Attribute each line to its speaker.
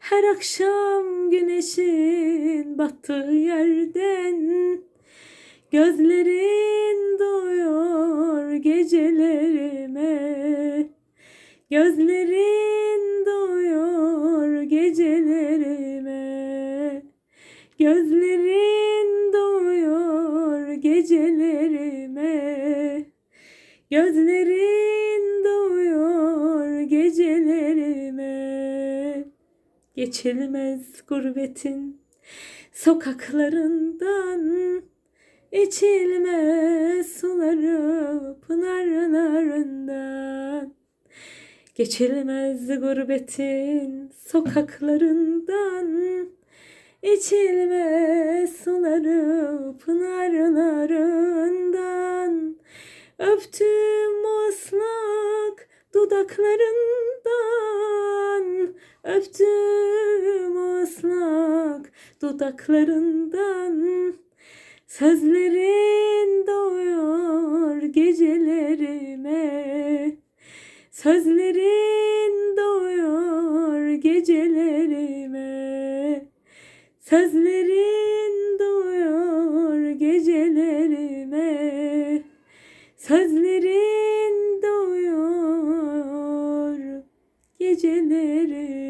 Speaker 1: Her akşam güneşin battığı yerden Gözlerin doyuyor gecelerime. Gözlerin doyuyor gecelerime. Gözlerin doyuyor gecelerime. Gözlerin doyuyor gecelerime Geçilmez gurbetin sokaklarından. İçilmez suları pınarlarından Geçilmez gurbetin sokaklarından. İçilmez suları pınarlarından Öptüm ıslak dudaklarından Öptüm ıslak dudaklarından Sözlerin doyuyor gecelerime. Sözlerin doyuyor gecelerime. Sözlerin doyuyor gecelerime. Sözlerin doyuyor gecelerime